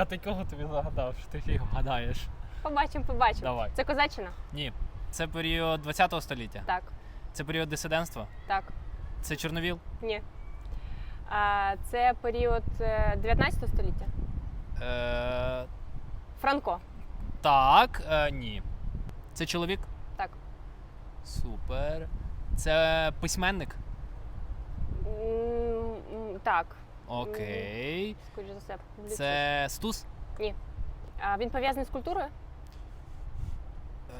Я такого тобі загадав, що ти фіг гадаєш. Побачимо, побачимо. Давай. Це козаччина? Ні. Це період 20 століття. Так, Це період дисидентства. так, Це Чорновіл. ні. А, це період е, 19 століття. Е, Франко. так, е, ні. Це чоловік. Так. Супер. Це письменник. М, м, Так, Окей. скоріш за все. публіцист. Це Стус. А, він пов'язаний з культурою?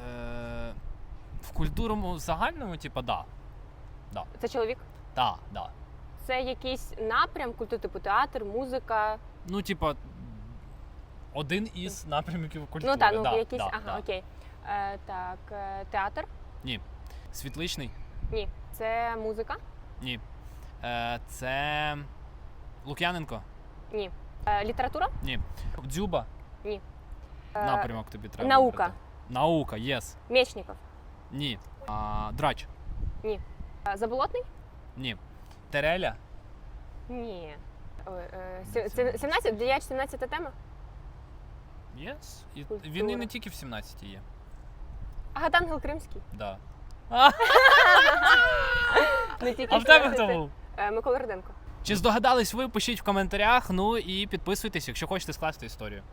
Е, в культурному загальному, типу, да. Це чоловік? Да, да. Це якийсь напрям культури, типу театр, музика. Ну, типа, один із напрямків культури. ну так, ну да, якийсь. да, ага, да. окей. Е, так, е, театр? Світличний? Ні. Це музика? Ні. Е, це Лук'яненко? Ні. Е, література? Ні. Дзюба? Е, Напрямок тобі треба. наука. вибрати. Наука, єс. Мечников. Ні. А, драч? Е, Заболотний? Ні. Тереля? Ні. Ой, е, сі- сі- 17? Діяч 17 тема? Єс. І він і не тільки в 17 є. Агатангел Кримський. Да. Не тільки А в тебе 17. хто був? Е, Микола Руденко. Чи здогадались ви? Пишіть в коментарях. Ну і підписуйтесь, якщо хочете скласти історію.